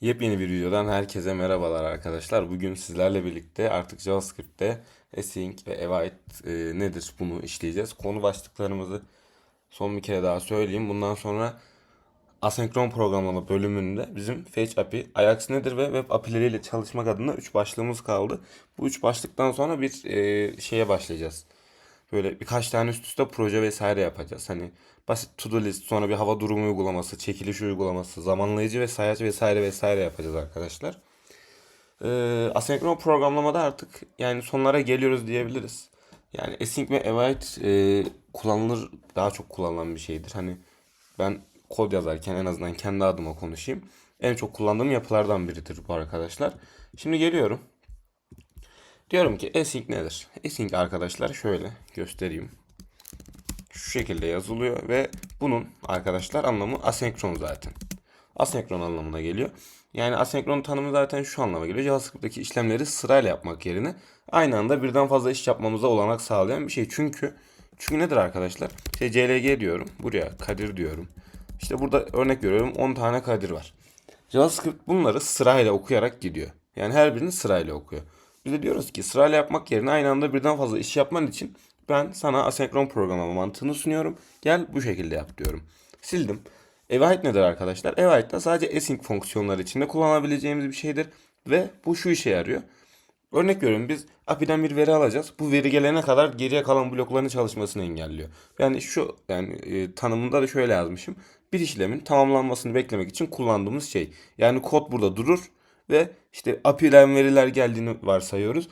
Yepyeni bir videodan herkese merhabalar arkadaşlar. Bugün sizlerle birlikte artık JavaScript'te async ve await e, nedir bunu işleyeceğiz. Konu başlıklarımızı son bir kere daha söyleyeyim. Bundan sonra asenkron programlama bölümünde bizim Fetch API, Ajax nedir ve web API'leriyle çalışmak adına 3 başlığımız kaldı. Bu 3 başlıktan sonra bir e, şeye başlayacağız. Böyle birkaç tane üst üste proje vesaire yapacağız. Hani basit to-do list, sonra bir hava durumu uygulaması, çekiliş uygulaması, zamanlayıcı ve sayaç vesaire vesaire yapacağız arkadaşlar. Ee, asenkron programlamada artık yani sonlara geliyoruz diyebiliriz. Yani async ve await e, kullanılır, daha çok kullanılan bir şeydir. Hani ben kod yazarken en azından kendi adıma konuşayım. En çok kullandığım yapılardan biridir bu arkadaşlar. Şimdi geliyorum. Diyorum ki async nedir? Async arkadaşlar şöyle göstereyim. Şu şekilde yazılıyor ve bunun arkadaşlar anlamı asenkron zaten. Asenkron anlamına geliyor. Yani asenkron tanımı zaten şu anlama geliyor. JavaScript'teki işlemleri sırayla yapmak yerine aynı anda birden fazla iş yapmamıza olanak sağlayan bir şey. Çünkü çünkü nedir arkadaşlar? İşte CLG diyorum. Buraya Kadir diyorum. İşte burada örnek veriyorum 10 tane Kadir var. JavaScript bunları sırayla okuyarak gidiyor. Yani her birini sırayla okuyor. Biz de diyoruz ki sırayla yapmak yerine aynı anda birden fazla iş yapman için ben sana asenkron programlama mantığını sunuyorum. Gel bu şekilde yap diyorum. Sildim. Await nedir arkadaşlar? De sadece async fonksiyonları içinde kullanabileceğimiz bir şeydir. Ve bu şu işe yarıyor. Örnek veriyorum biz API'den bir veri alacağız. Bu veri gelene kadar geriye kalan blokların çalışmasını engelliyor. Yani şu yani e, tanımında da şöyle yazmışım. Bir işlemin tamamlanmasını beklemek için kullandığımız şey. Yani kod burada durur ve işte API'den veriler geldiğini varsayıyoruz.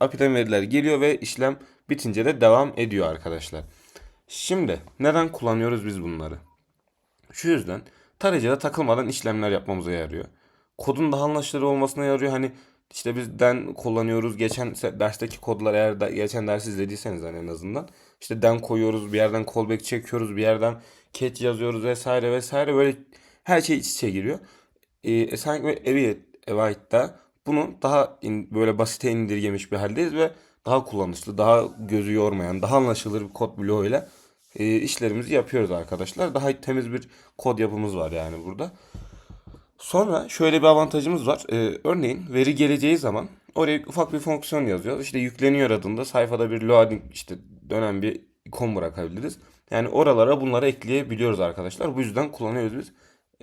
API'den veriler geliyor ve işlem bitince de devam ediyor arkadaşlar. Şimdi neden kullanıyoruz biz bunları? Şu yüzden tarayıcıda takılmadan işlemler yapmamıza yarıyor. Kodun daha anlaşılır olmasına yarıyor. Hani işte biz den kullanıyoruz. Geçen dersteki kodlar eğer da, geçen ders izlediyseniz hani en azından. işte den koyuyoruz. Bir yerden callback çekiyoruz. Bir yerden catch yazıyoruz vesaire vesaire. Böyle her şey iç içe giriyor. Ee, ve Await, Await'ta bunu daha in- böyle basite indirgemiş bir haldeyiz ve daha kullanışlı, daha gözü yormayan, daha anlaşılır bir kod bloğuyla e, işlerimizi yapıyoruz arkadaşlar. Daha temiz bir kod yapımız var yani burada. Sonra şöyle bir avantajımız var. Ee, örneğin veri geleceği zaman oraya ufak bir fonksiyon yazıyoruz. İşte yükleniyor adında sayfada bir loading işte dönen bir ikon bırakabiliriz. Yani oralara bunları ekleyebiliyoruz arkadaşlar. Bu yüzden kullanıyoruz biz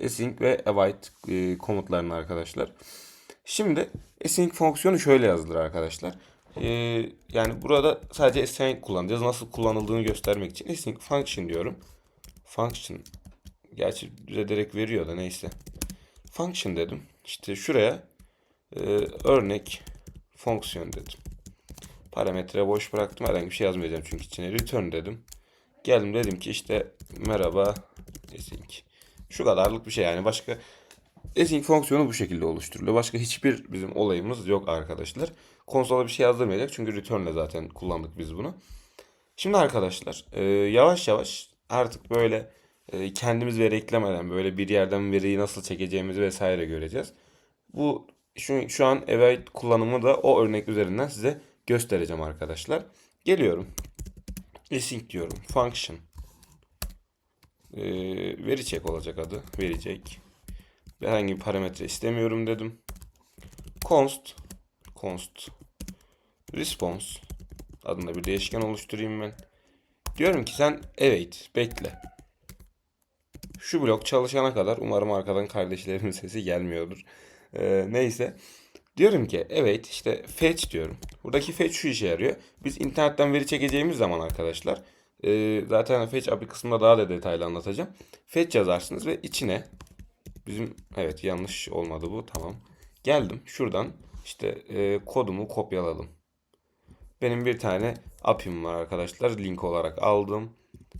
async ve await e, komutlarını arkadaşlar. Şimdi async fonksiyonu şöyle yazılır arkadaşlar. Ee, yani burada sadece async kullanacağız. Nasıl kullanıldığını göstermek için async function diyorum. Function gerçi bize direkt veriyor da neyse. Function dedim. İşte şuraya e, örnek fonksiyon dedim. Parametre boş bıraktım. Herhangi bir şey yazmayacağım çünkü içine. Return dedim. Geldim dedim ki işte merhaba async. Şu kadarlık bir şey yani. Başka async fonksiyonu bu şekilde oluşturuluyor. Başka hiçbir bizim olayımız yok arkadaşlar. Konsola bir şey yazdırmayacak çünkü return'le zaten kullandık biz bunu. Şimdi arkadaşlar e, yavaş yavaş artık böyle e, kendimiz veri eklemeden böyle bir yerden veriyi nasıl çekeceğimizi vesaire göreceğiz. Bu şu, şu an await kullanımı da o örnek üzerinden size göstereceğim arkadaşlar. Geliyorum. Async diyorum. Function. E, veri check olacak adı. Veri check. Herhangi bir parametre istemiyorum dedim. Const. Const. Response. Adında bir değişken oluşturayım ben. Diyorum ki sen await bekle. Şu blok çalışana kadar umarım arkadan kardeşlerimin sesi gelmiyordur. Ee, neyse. Diyorum ki evet işte fetch diyorum. Buradaki fetch şu işe yarıyor. Biz internetten veri çekeceğimiz zaman arkadaşlar e, zaten fetch API kısmında daha da detaylı anlatacağım. Fetch yazarsınız ve içine bizim evet yanlış olmadı bu tamam. Geldim şuradan işte e, kodumu kopyaladım. Benim bir tane API'm var arkadaşlar. Link olarak aldım.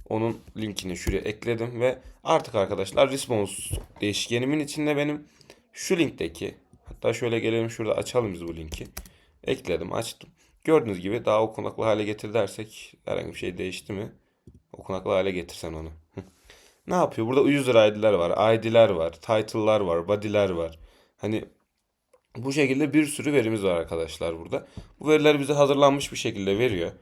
Onun linkini şuraya ekledim ve artık arkadaşlar response değişkenimin içinde benim şu linkteki hatta şöyle gelelim şurada açalım biz bu linki. Ekledim açtım. Gördüğünüz gibi daha okunaklı hale getir dersek herhangi bir şey değişti mi? Okunaklı hale getirsen onu. Ne yapıyor? Burada user ID'ler var, ID'ler var, title'lar var, body'ler var. Hani bu şekilde bir sürü verimiz var arkadaşlar burada. Bu veriler bize hazırlanmış bir şekilde veriyor.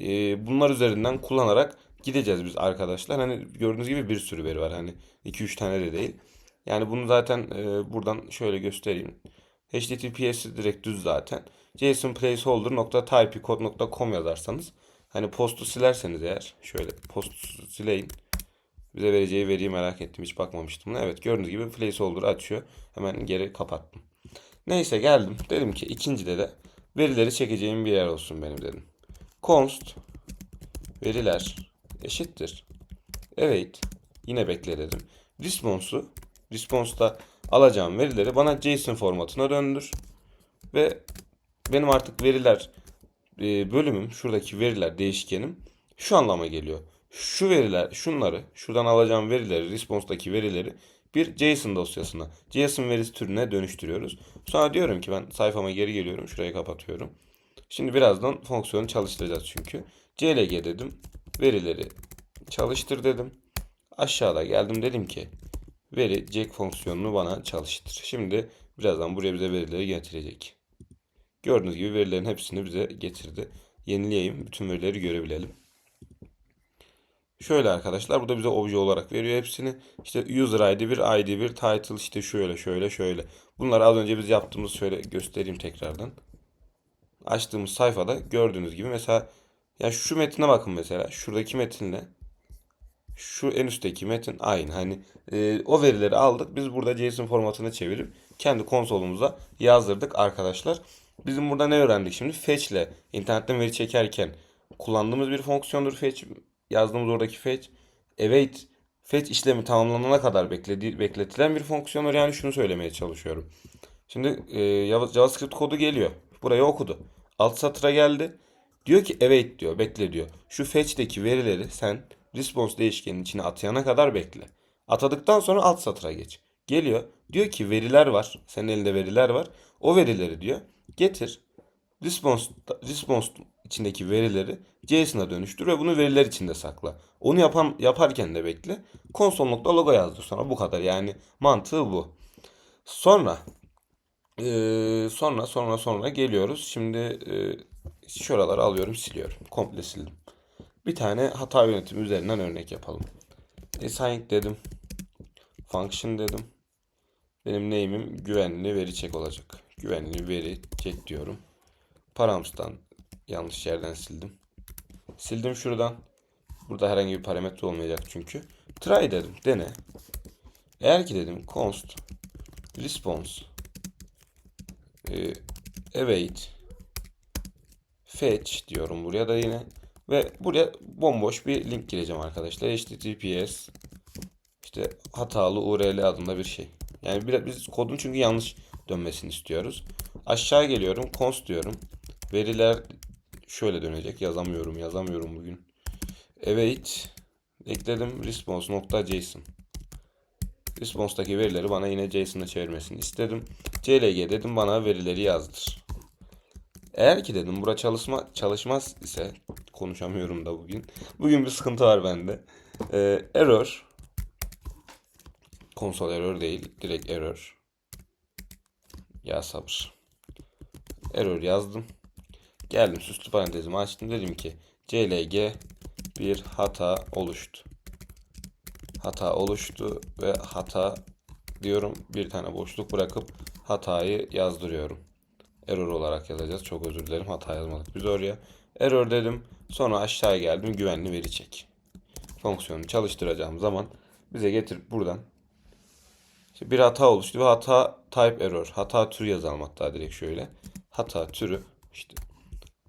Ee, bunlar üzerinden kullanarak gideceğiz biz arkadaşlar. Hani gördüğünüz gibi bir sürü veri var. Hani 2-3 tane de değil. Yani bunu zaten e, buradan şöyle göstereyim. HTTPS'i direkt düz zaten. JSON yazarsanız hani postu silerseniz eğer şöyle postu sileyin. Bize vereceği veriyi merak ettim. Hiç bakmamıştım. Evet gördüğünüz gibi placeholder açıyor. Hemen geri kapattım. Neyse geldim. Dedim ki ikincide de verileri çekeceğim bir yer olsun benim dedim. Const veriler eşittir. Evet. Yine bekle dedim. Response'u response'da alacağım verileri bana JSON formatına döndür. Ve benim artık veriler e, bölümüm, şuradaki veriler değişkenim şu anlama geliyor. Şu veriler, şunları, şuradan alacağım verileri, response'daki verileri bir JSON dosyasına, JSON verisi türüne dönüştürüyoruz. Sonra diyorum ki ben sayfama geri geliyorum, şurayı kapatıyorum. Şimdi birazdan fonksiyonu çalıştıracağız çünkü. CLG dedim, verileri çalıştır dedim. Aşağıda geldim dedim ki veri jack fonksiyonunu bana çalıştır. Şimdi birazdan buraya bize verileri getirecek. Gördüğünüz gibi verilerin hepsini bize getirdi. Yenileyeyim. Bütün verileri görebilelim. Şöyle arkadaşlar burada bize obje olarak veriyor hepsini. İşte user ID bir ID bir title işte şöyle şöyle şöyle. Bunları az önce biz yaptığımız şöyle göstereyim tekrardan. Açtığımız sayfada gördüğünüz gibi mesela ya şu metine bakın mesela. Şuradaki metinle şu en üstteki metin aynı. Hani e, o verileri aldık. Biz burada JSON formatına çevirip kendi konsolumuza yazdırdık arkadaşlar. Bizim burada ne öğrendik şimdi? Fetch ile internetten veri çekerken kullandığımız bir fonksiyondur fetch. Yazdığımız oradaki fetch. Await fetch işlemi tamamlanana kadar bekledi, bekletilen bir fonksiyondur. Yani şunu söylemeye çalışıyorum. Şimdi e, JavaScript kodu geliyor. Burayı okudu. Alt satıra geldi. Diyor ki await diyor, bekle diyor. Şu fetch'teki verileri sen response değişkenin içine atayana kadar bekle. Atadıktan sonra alt satıra geç. Geliyor. Diyor ki veriler var. Senin elinde veriler var. O verileri diyor getir. Response, response içindeki verileri JSON'a dönüştür ve bunu veriler içinde sakla. Onu yapan yaparken de bekle. Console.logo yazdır sonra bu kadar. Yani mantığı bu. Sonra ee, sonra sonra sonra geliyoruz. Şimdi e, şuraları alıyorum siliyorum. Komple sildim. Bir tane hata yönetimi üzerinden örnek yapalım. Assign dedim. Function dedim. Benim name'im güvenli veri çek olacak. Güvenli veri çek diyorum. Params'tan yanlış yerden sildim. Sildim şuradan. Burada herhangi bir parametre olmayacak çünkü. Try dedim. Dene. Eğer ki dedim const response e, await fetch diyorum buraya da yine ve buraya bomboş bir link gireceğim arkadaşlar. https işte hatalı url adında bir şey. Yani biraz biz kodun çünkü yanlış dönmesini istiyoruz. Aşağı geliyorum. const diyorum. Veriler şöyle dönecek. Yazamıyorum. Yazamıyorum bugün. Await ekledim. response.json Response'daki verileri bana yine JSON'a çevirmesini istedim. CLG dedim bana verileri yazdır. Eğer ki dedim bura çalışma çalışmaz ise konuşamıyorum da bugün. Bugün bir sıkıntı var bende. Ee, error konsol error değil, direkt error. Ya sabır. Error yazdım. Geldim süslü parantezimi açtım. Dedim ki CLG bir hata oluştu. Hata oluştu ve hata diyorum bir tane boşluk bırakıp hatayı yazdırıyorum. Error olarak yazacağız. Çok özür dilerim. Hata yazmadık biz oraya. Error dedim. Sonra aşağıya geldim. Güvenli veri çek. Fonksiyonu çalıştıracağım zaman bize getirip buradan işte bir hata oluştu ve hata type error. Hata türü yazalım hatta direkt şöyle. Hata türü işte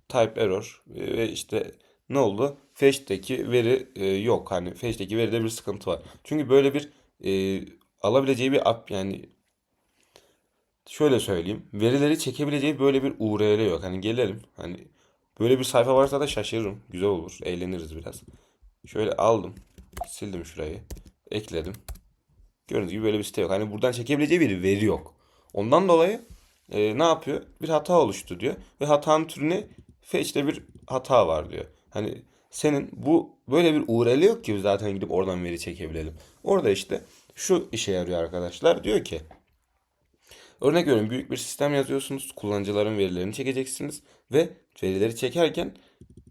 type error ve işte ne oldu? Fetch'teki veri e, yok. Hani fetch'teki veride bir sıkıntı var. Çünkü böyle bir e, alabileceği bir app yani şöyle söyleyeyim. Verileri çekebileceği böyle bir URL yok. Hani gelelim. Hani böyle bir sayfa varsa da şaşırırım. Güzel olur. Eğleniriz biraz. Şöyle aldım. Sildim şurayı. Ekledim. Gördüğünüz gibi böyle bir site yok. Hani buradan çekebileceği bir veri yok. Ondan dolayı e, ne yapıyor? Bir hata oluştu diyor. Ve hatanın türüne fetch'te bir hata var diyor. Hani senin bu böyle bir URL yok ki zaten gidip oradan veri çekebilelim. Orada işte şu işe yarıyor arkadaşlar. Diyor ki örnek veriyorum büyük bir sistem yazıyorsunuz. Kullanıcıların verilerini çekeceksiniz ve verileri çekerken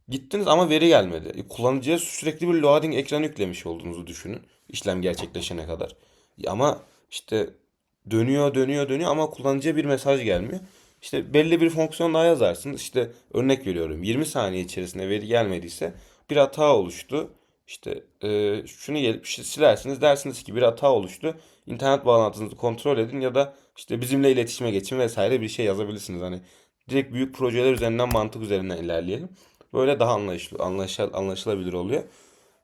gittiniz ama veri gelmedi. E, kullanıcıya sürekli bir loading ekranı yüklemiş olduğunuzu düşünün. işlem gerçekleşene kadar. Ama işte dönüyor dönüyor dönüyor ama kullanıcıya bir mesaj gelmiyor. İşte belli bir fonksiyon daha yazarsınız. İşte örnek veriyorum 20 saniye içerisinde veri gelmediyse bir hata oluştu. İşte e, şunu gelip silersiniz dersiniz ki bir hata oluştu. İnternet bağlantınızı kontrol edin ya da işte bizimle iletişime geçin vesaire bir şey yazabilirsiniz. Hani direkt büyük projeler üzerinden mantık üzerinden ilerleyelim. Böyle daha anlaşıl anlaşıl anlaşılabilir oluyor.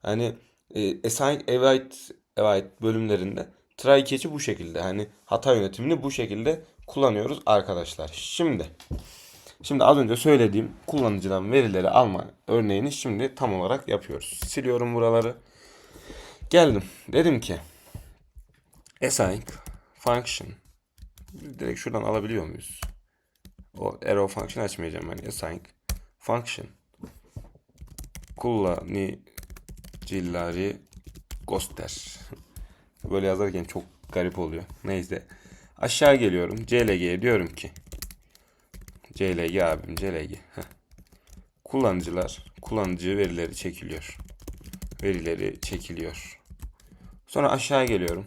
Hani e, assign await await bölümlerinde try catch'i bu şekilde. Hani hata yönetimini bu şekilde kullanıyoruz arkadaşlar. Şimdi Şimdi az önce söylediğim kullanıcıdan verileri alma örneğini şimdi tam olarak yapıyoruz. Siliyorum buraları. Geldim. Dedim ki async function direkt şuradan alabiliyor muyuz? O arrow function açmayacağım ben. Async function kullanıcıları göster. Böyle yazarken çok garip oluyor. Neyse. Aşağı geliyorum. CLG'ye diyorum ki CLG abim CLG. Heh. Kullanıcılar, kullanıcı verileri çekiliyor. Verileri çekiliyor. Sonra aşağı geliyorum.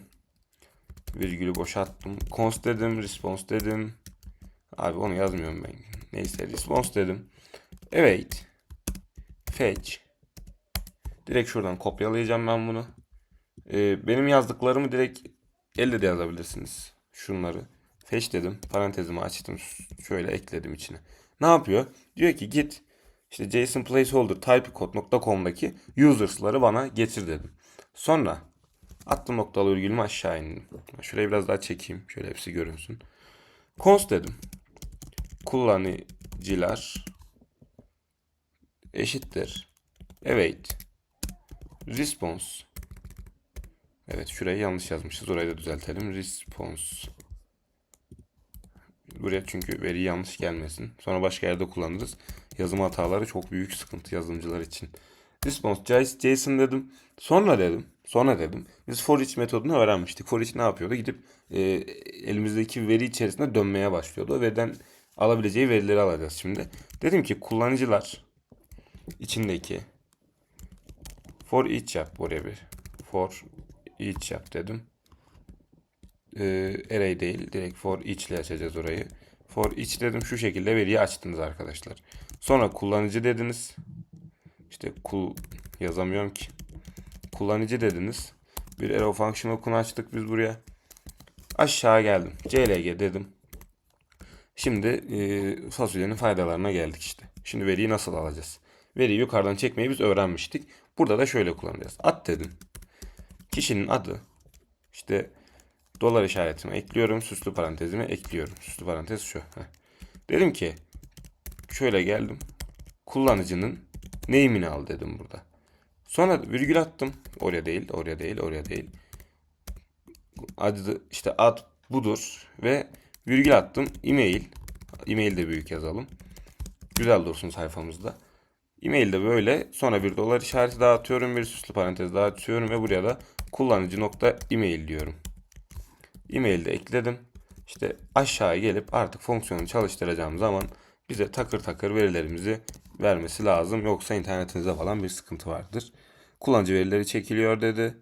Virgülü boşalttım. Const dedim, response dedim. Abi onu yazmıyorum ben. Neyse response dedim. Evet. Fetch. Direkt şuradan kopyalayacağım ben bunu. Ee, benim yazdıklarımı direkt elde de yazabilirsiniz. Şunları. Fetch dedim. Parantezimi açtım. Şöyle ekledim içine. Ne yapıyor? Diyor ki git işte JSON placeholder typecode.com'daki users'ları bana getir dedim. Sonra attım noktalı virgülümü aşağı indim. Şurayı biraz daha çekeyim. Şöyle hepsi görünsün. Const dedim. Kullanıcılar eşittir. Evet. Response. Evet şurayı yanlış yazmışız. Orayı da düzeltelim. Response. Buraya çünkü veri yanlış gelmesin. Sonra başka yerde kullanırız. Yazım hataları çok büyük sıkıntı yazılımcılar için. Response JSON dedim. Sonra dedim. Sonra dedim. Biz for each metodunu öğrenmiştik. For each ne yapıyordu? Gidip e, elimizdeki veri içerisinde dönmeye başlıyordu. O veriden alabileceği verileri alacağız şimdi. Dedim ki kullanıcılar içindeki for each yap buraya bir. For each yap dedim e, array değil. Direkt for each ile açacağız orayı. For each dedim şu şekilde veriyi açtınız arkadaşlar. Sonra kullanıcı dediniz. İşte kul yazamıyorum ki. Kullanıcı dediniz. Bir arrow function okunu açtık biz buraya. Aşağı geldim. CLG dedim. Şimdi e, fasulyenin faydalarına geldik işte. Şimdi veriyi nasıl alacağız? Veriyi yukarıdan çekmeyi biz öğrenmiştik. Burada da şöyle kullanacağız. At dedim. Kişinin adı işte Dolar işaretimi ekliyorum. Süslü parantezimi ekliyorum. Süslü parantez şu. Heh. Dedim ki şöyle geldim. Kullanıcının name'ini al dedim burada. Sonra virgül attım. Oraya değil, oraya değil, oraya değil. Adı işte ad budur ve virgül attım. E-mail. E-mail de büyük yazalım. Güzel dursun sayfamızda. E-mail de böyle. Sonra bir dolar işareti daha atıyorum. Bir süslü parantez daha atıyorum ve buraya da kullanıcı nokta e-mail diyorum e-mail de ekledim. İşte aşağıya gelip artık fonksiyonu çalıştıracağım zaman bize takır takır verilerimizi vermesi lazım. Yoksa internetinizde falan bir sıkıntı vardır. Kullanıcı verileri çekiliyor dedi.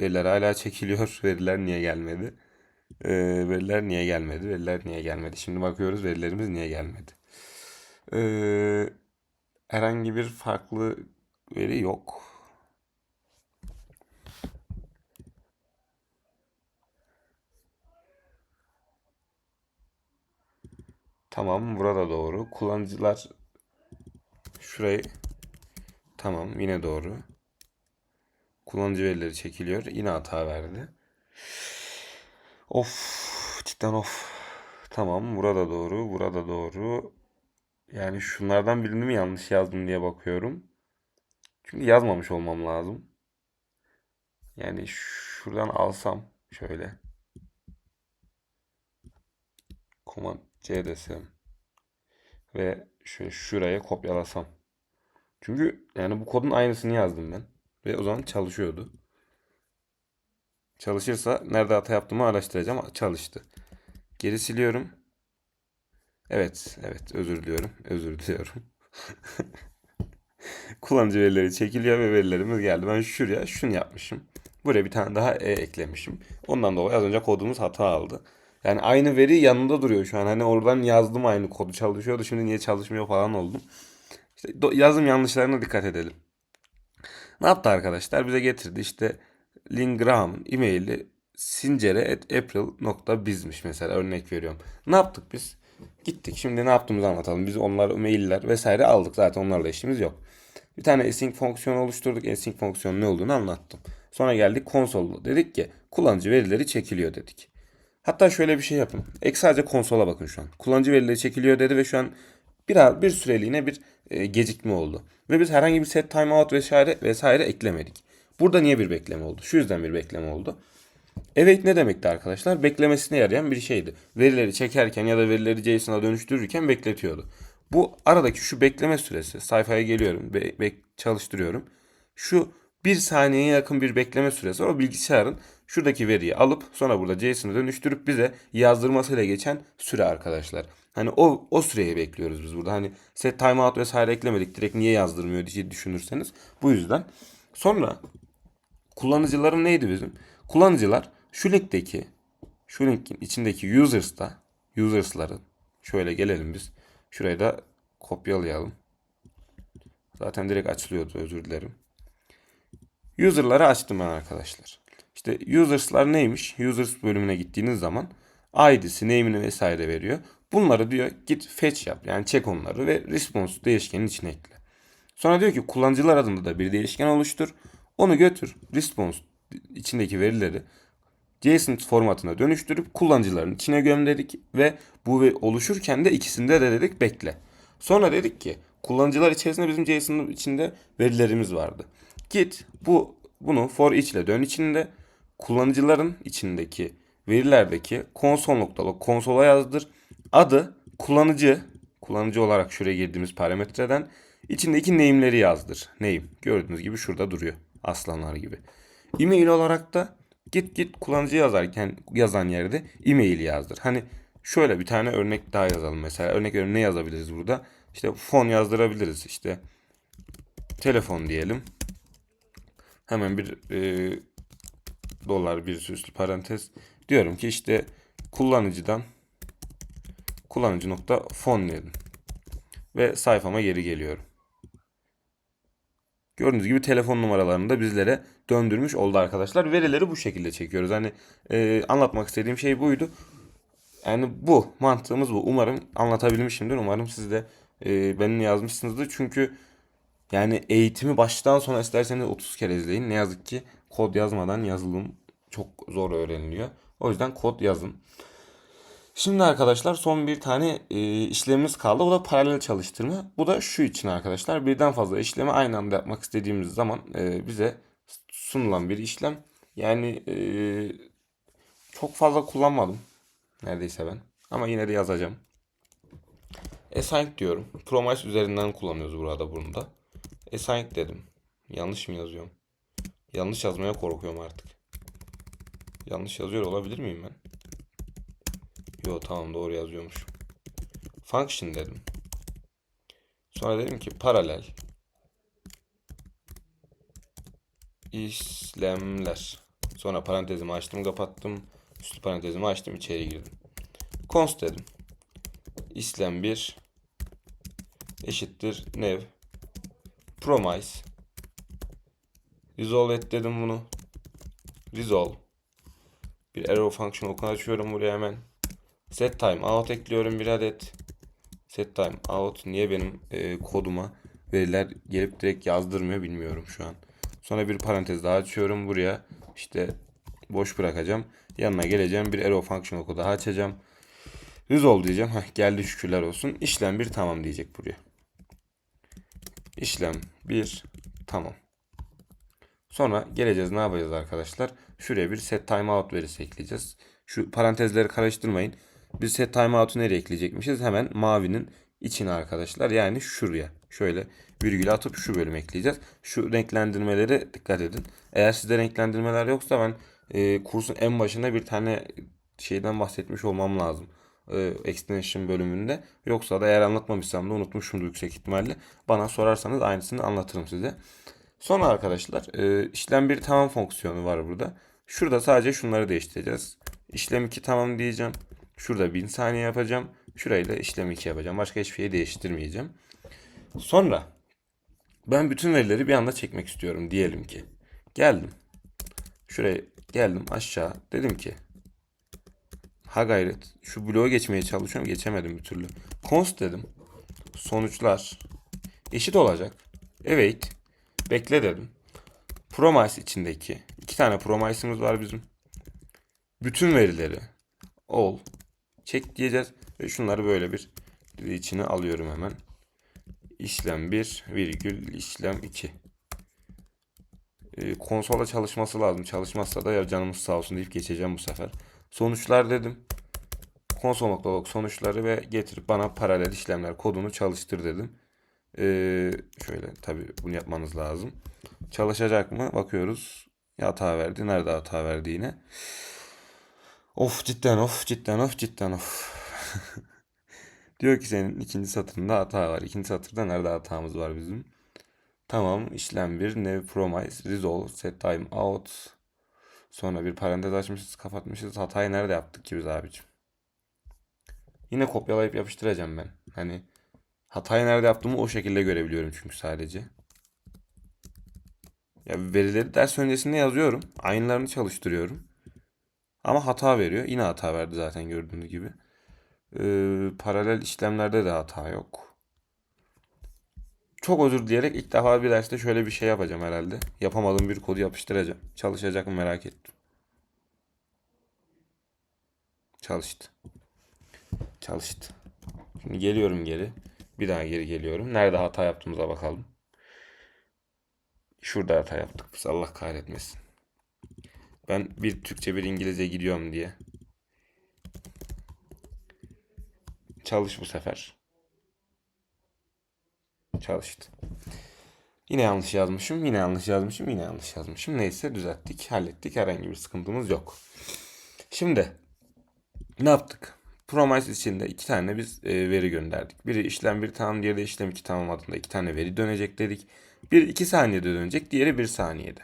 Veriler hala çekiliyor. Veriler niye gelmedi? Ee, veriler niye gelmedi? Veriler niye gelmedi? Şimdi bakıyoruz verilerimiz niye gelmedi? Ee, herhangi bir farklı veri yok. Tamam burada doğru. Kullanıcılar şurayı tamam yine doğru. Kullanıcı verileri çekiliyor. Yine hata verdi. Of cidden of. Tamam burada doğru. Burada doğru. Yani şunlardan birini mi yanlış yazdım diye bakıyorum. Çünkü yazmamış olmam lazım. Yani şuradan alsam şöyle. Command C desem ve şöyle şuraya kopyalasam. Çünkü yani bu kodun aynısını yazdım ben. Ve o zaman çalışıyordu. Çalışırsa nerede hata yaptığımı araştıracağım. Çalıştı. Geri siliyorum. Evet, evet özür diliyorum. Özür diliyorum. Kullanıcı verileri çekiliyor ve verilerimiz geldi. Ben şuraya şunu yapmışım. Buraya bir tane daha e eklemişim. Ondan dolayı az önce kodumuz hata aldı. Yani aynı veri yanında duruyor şu an. Hani oradan yazdım aynı kodu çalışıyordu. Şimdi niye çalışmıyor falan oldum. İşte yazım yanlışlarına dikkat edelim. Ne yaptı arkadaşlar? Bize getirdi işte Lynn e-maili sincere.april.biz'miş mesela örnek veriyorum. Ne yaptık biz? Gittik şimdi ne yaptığımızı anlatalım. Biz onlar mailler vesaire aldık zaten onlarla işimiz yok. Bir tane async fonksiyonu oluşturduk. Async fonksiyonun ne olduğunu anlattım. Sonra geldik konsolda. Dedik ki kullanıcı verileri çekiliyor dedik. Hatta şöyle bir şey yapın. Ek sadece konsola bakın şu an. Kullanıcı verileri çekiliyor dedi ve şu an bir, bir süreliğine bir e, gecikme oldu. Ve biz herhangi bir set timeout vesaire vesaire eklemedik. Burada niye bir bekleme oldu? Şu yüzden bir bekleme oldu. Await ne demekti arkadaşlar? Beklemesine yarayan bir şeydi. Verileri çekerken ya da verileri JSON'a dönüştürürken bekletiyordu. Bu aradaki şu bekleme süresi, sayfaya geliyorum, be- çalıştırıyorum. Şu bir saniyeye yakın bir bekleme süresi. O bilgisayarın şuradaki veriyi alıp sonra burada JSON'a dönüştürüp bize yazdırmasıyla geçen süre arkadaşlar. Hani o o süreyi bekliyoruz biz burada. Hani set timeout vesaire eklemedik. Direkt niye yazdırmıyor diye düşünürseniz bu yüzden. Sonra kullanıcıların neydi bizim? Kullanıcılar şu linkteki şu linkin içindeki users'ta users'ların şöyle gelelim biz. Şurayı da kopyalayalım. Zaten direkt açılıyordu özür dilerim. User'ları açtım ben arkadaşlar. İşte users'lar neymiş? Users bölümüne gittiğiniz zaman ID'si, name'ini vesaire veriyor. Bunları diyor git fetch yap. Yani çek onları ve response değişkenin içine ekle. Sonra diyor ki kullanıcılar adında da bir değişken oluştur. Onu götür response içindeki verileri JSON formatına dönüştürüp kullanıcıların içine göm dedik ve bu ve oluşurken de ikisinde de dedik bekle. Sonra dedik ki kullanıcılar içerisinde bizim JSON'ın içinde verilerimiz vardı. Git bu bunu for each ile dön içinde kullanıcıların içindeki verilerdeki console.log konsola yazdır. Adı kullanıcı kullanıcı olarak şuraya girdiğimiz parametreden içindeki name'leri yazdır. Name gördüğünüz gibi şurada duruyor. Aslanlar gibi. E-mail olarak da git git kullanıcı yazarken yazan yerde e-mail yazdır. Hani şöyle bir tane örnek daha yazalım mesela. Örnek ne yazabiliriz burada? İşte fon yazdırabiliriz. İşte telefon diyelim. Hemen bir e, dolar bir süslü parantez. Diyorum ki işte kullanıcıdan kullanıcı nokta fon dedim. Ve sayfama geri geliyorum. Gördüğünüz gibi telefon numaralarını da bizlere döndürmüş oldu arkadaşlar. Verileri bu şekilde çekiyoruz. Hani e, anlatmak istediğim şey buydu. Yani bu mantığımız bu. Umarım anlatabilmişimdir. Umarım siz de e, benimle yazmışsınızdır. Çünkü yani eğitimi baştan sona isterseniz 30 kere izleyin. Ne yazık ki kod yazmadan yazılım çok zor öğreniliyor. O yüzden kod yazın. Şimdi arkadaşlar son bir tane e, işlemimiz kaldı. O da paralel çalıştırma. Bu da şu için arkadaşlar. Birden fazla işlemi aynı anda yapmak istediğimiz zaman e, bize sunulan bir işlem. Yani e, çok fazla kullanmadım. Neredeyse ben. Ama yine de yazacağım. Async diyorum. Promise üzerinden kullanıyoruz burada bunu da. Async dedim. Yanlış mı yazıyorum? Yanlış yazmaya korkuyorum artık. Yanlış yazıyor olabilir miyim ben? Yo tamam doğru yazıyormuş. Function dedim. Sonra dedim ki paralel işlemler. Sonra parantezimi açtım kapattım. Üstü parantezimi açtım içeri girdim. Const dedim. İşlem 1 eşittir nev promise resolve et dedim bunu. Resolve bir arrow function okunu açıyorum buraya hemen. Set time out ekliyorum bir adet. Set time out niye benim e, koduma veriler gelip direkt yazdırmıyor bilmiyorum şu an. Sonra bir parantez daha açıyorum buraya. İşte boş bırakacağım. Yanına geleceğim bir arrow function oku daha açacağım. Resolve diyeceğim. Heh, geldi şükürler olsun. İşlem bir tamam diyecek buraya. İşlem bir tamam. Sonra geleceğiz ne yapacağız arkadaşlar? Şuraya bir set timeout verisi ekleyeceğiz. Şu parantezleri karıştırmayın. Biz set timeout'u nereye ekleyecekmişiz? Hemen mavinin içine arkadaşlar. Yani şuraya. Şöyle virgül atıp şu bölüm ekleyeceğiz. Şu renklendirmelere dikkat edin. Eğer sizde renklendirmeler yoksa ben e, kursun en başında bir tane şeyden bahsetmiş olmam lazım. E, bölümünde. Yoksa da eğer anlatmamışsam da unutmuşumdur yüksek ihtimalle. Bana sorarsanız aynısını anlatırım size. Sonra arkadaşlar e, işlem bir tamam fonksiyonu var burada. Şurada sadece şunları değiştireceğiz. İşlem 2 tamam diyeceğim. Şurada 1000 saniye yapacağım. Şurayı da işlem 2 yapacağım. Başka hiçbir şey değiştirmeyeceğim. Sonra ben bütün verileri bir anda çekmek istiyorum diyelim ki. Geldim. Şuraya geldim aşağı. Dedim ki ha gayret şu bloğa geçmeye çalışıyorum. Geçemedim bir türlü. Const dedim. Sonuçlar eşit olacak. Evet. Bekle dedim. Promise içindeki iki tane promise'ımız var bizim. Bütün verileri all çek diyeceğiz ve şunları böyle bir içine alıyorum hemen. İşlem 1 virgül işlem 2. Ee, konsola çalışması lazım. Çalışmazsa da ya canımız sağ olsun deyip geçeceğim bu sefer. Sonuçlar dedim. Konsol.log sonuçları ve getirip bana paralel işlemler kodunu çalıştır dedim. Ee, şöyle tabi bunu yapmanız lazım. Çalışacak mı? Bakıyoruz. Hata verdi. Nerede hata verdi yine? Of cidden of cidden of cidden of. Diyor ki senin ikinci satırında hata var. İkinci satırda nerede hatamız var bizim? Tamam işlem bir ne promise resolve set time out. Sonra bir parantez açmışız kapatmışız. Hatayı nerede yaptık ki biz abicim? Yine kopyalayıp yapıştıracağım ben. Hani hatayı nerede yaptığımı o şekilde görebiliyorum çünkü sadece. Ya verileri ders öncesinde yazıyorum. Aynılarını çalıştırıyorum. Ama hata veriyor. Yine hata verdi zaten gördüğünüz gibi. Ee, paralel işlemlerde de hata yok. Çok özür dileyerek ilk defa bir derste şöyle bir şey yapacağım herhalde. Yapamadığım bir kodu yapıştıracağım. Çalışacak mı merak ettim. Çalıştı. Çalıştı. Şimdi geliyorum geri. Bir daha geri geliyorum. Nerede hata yaptığımıza bakalım. Şurada hata yaptık biz. Allah kahretmesin. Ben bir Türkçe bir İngilizce gidiyorum diye. Çalış bu sefer. Çalıştı. Yine yanlış yazmışım, yine yanlış yazmışım, yine yanlış yazmışım. Neyse düzelttik, hallettik. Herhangi bir sıkıntımız yok. Şimdi ne yaptık? Promise içinde iki tane biz e, veri gönderdik. Biri işlem bir tamam, diğeri de işlem iki tamam adında iki tane veri dönecek dedik. Bir iki saniyede dönecek, diğeri bir saniyede.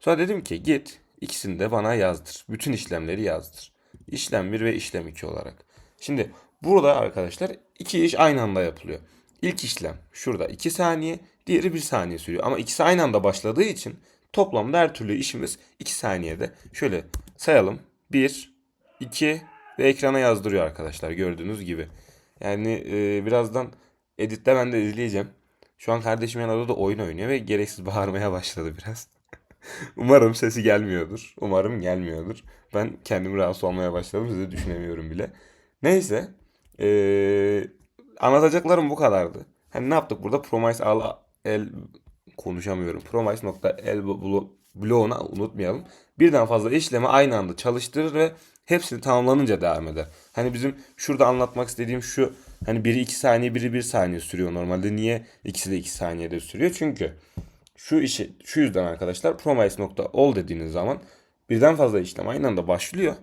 Sonra dedim ki git ikisini de bana yazdır. Bütün işlemleri yazdır. İşlem 1 ve işlem 2 olarak. Şimdi burada arkadaşlar iki iş aynı anda yapılıyor. İlk işlem şurada 2 saniye, diğeri 1 saniye sürüyor. Ama ikisi aynı anda başladığı için toplamda her türlü işimiz 2 saniyede. Şöyle sayalım. 1, 2 ve ekrana yazdırıyor arkadaşlar gördüğünüz gibi. Yani e, birazdan editte ben de izleyeceğim. Şu an kardeşim yanında da oyun oynuyor ve gereksiz bağırmaya başladı biraz. Umarım sesi gelmiyordur. Umarım gelmiyordur. Ben kendimi rahatsız olmaya başladım. Sizi düşünemiyorum bile. Neyse. Ee, anlatacaklarım bu kadardı. Hani ne yaptık burada? Promise al el konuşamıyorum. Promise.el bloğuna unutmayalım. Birden fazla işlemi aynı anda çalıştırır ve hepsini tamamlanınca devam eder. Hani bizim şurada anlatmak istediğim şu hani biri 2 saniye biri 1 saniye sürüyor normalde. Niye ikisi de 2 saniyede sürüyor? Çünkü şu işi şu yüzden arkadaşlar promise.all dediğiniz zaman birden fazla işlem aynı anda başlıyor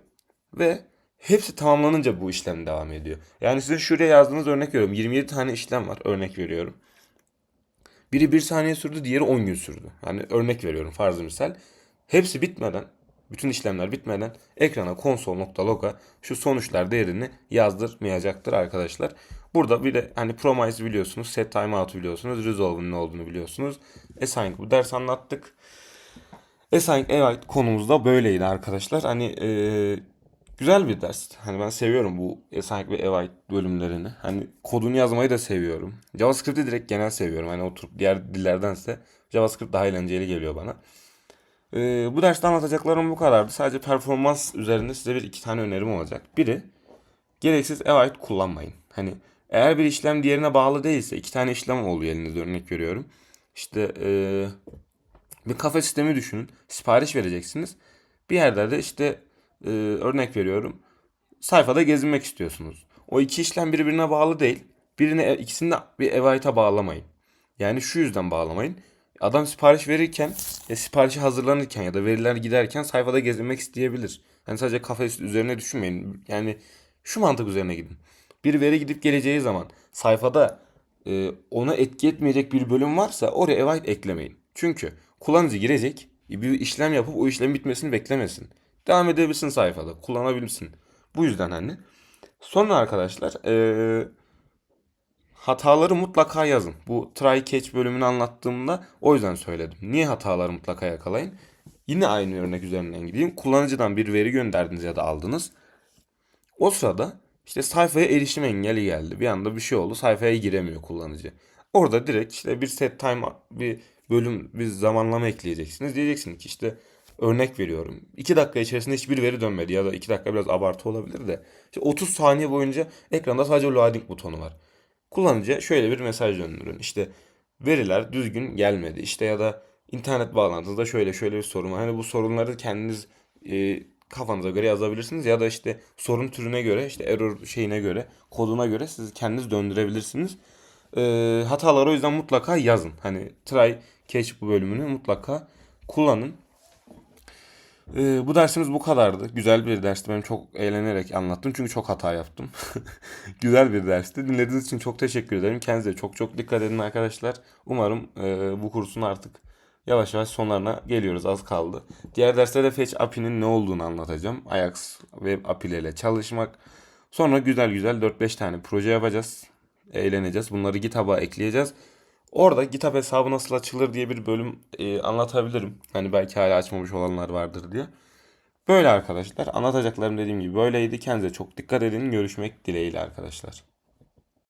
ve hepsi tamamlanınca bu işlem devam ediyor. Yani sizin şuraya yazdığınız örnek veriyorum. 27 tane işlem var örnek veriyorum. Biri 1 saniye sürdü, diğeri 10 gün sürdü. Yani örnek veriyorum farz misal. Hepsi bitmeden, bütün işlemler bitmeden ekrana console.log'a şu sonuçlar değerini yazdırmayacaktır arkadaşlar. Burada bir de hani promise biliyorsunuz, set timeout biliyorsunuz, resolve'ın ne olduğunu biliyorsunuz. Async bu ders anlattık. Async evet konumuz da böyleydi arkadaşlar. Hani e, güzel bir ders. Hani ben seviyorum bu Async ve Evite bölümlerini. Hani kodunu yazmayı da seviyorum. JavaScript'i direkt genel seviyorum. Hani oturup diğer dillerdense JavaScript daha eğlenceli geliyor bana. E, bu derste anlatacaklarım bu kadardı. Sadece performans üzerinde size bir iki tane önerim olacak. Biri gereksiz Evite kullanmayın. Hani eğer bir işlem diğerine bağlı değilse iki tane işlem oluyor elinizde örnek veriyorum. İşte e, bir kafe sistemi düşünün. Sipariş vereceksiniz. Bir yerde de işte e, örnek veriyorum. Sayfada gezinmek istiyorsunuz. O iki işlem birbirine bağlı değil. Birine ikisini de bir evayete bağlamayın. Yani şu yüzden bağlamayın. Adam sipariş verirken, ya siparişi hazırlanırken ya da veriler giderken sayfada gezinmek isteyebilir. Yani sadece kafe üzerine düşünmeyin. Yani şu mantık üzerine gidin. Bir veri gidip geleceği zaman sayfada e, ona etki etmeyecek bir bölüm varsa oraya evite eklemeyin. Çünkü kullanıcı girecek, bir işlem yapıp o işlemin bitmesini beklemesin. Devam edebilsin sayfada, kullanabilirsin. Bu yüzden hani. Sonra arkadaşlar eee, hataları mutlaka yazın. Bu try catch bölümünü anlattığımda o yüzden söyledim. Niye hataları mutlaka yakalayın? Yine aynı örnek üzerinden gideyim. Kullanıcıdan bir veri gönderdiniz ya da aldınız. O sırada işte sayfaya erişim engeli geldi. Bir anda bir şey oldu. Sayfaya giremiyor kullanıcı. Orada direkt işte bir set time bir bölüm bir zamanlama ekleyeceksiniz. Diyeceksiniz ki işte örnek veriyorum. 2 dakika içerisinde hiçbir veri dönmedi ya da 2 dakika biraz abartı olabilir de. İşte 30 saniye boyunca ekranda sadece loading butonu var. Kullanıcıya şöyle bir mesaj gönderin. İşte veriler düzgün gelmedi. İşte ya da internet bağlantınızda şöyle şöyle bir sorun var. Hani bu sorunları kendiniz e, kafanıza göre yazabilirsiniz ya da işte sorun türüne göre işte error şeyine göre koduna göre siz kendiniz döndürebilirsiniz. E, hataları o yüzden mutlaka yazın. Hani try catch bu bölümünü mutlaka kullanın. E, bu dersimiz bu kadardı. Güzel bir dersti. Ben çok eğlenerek anlattım çünkü çok hata yaptım. Güzel bir dersti. Dinlediğiniz için çok teşekkür ederim. Kendinize çok çok dikkat edin arkadaşlar. Umarım e, bu kursun artık yavaş yavaş sonlarına geliyoruz. Az kaldı. Diğer derste de Fetch API'nin ne olduğunu anlatacağım. Ajax Web API ile çalışmak. Sonra güzel güzel 4-5 tane proje yapacağız. Eğleneceğiz. Bunları GitHub'a ekleyeceğiz. Orada GitHub hesabı nasıl açılır diye bir bölüm e, anlatabilirim. Hani belki hala açmamış olanlar vardır diye. Böyle arkadaşlar. Anlatacaklarım dediğim gibi böyleydi. Kendinize çok dikkat edin. Görüşmek dileğiyle arkadaşlar.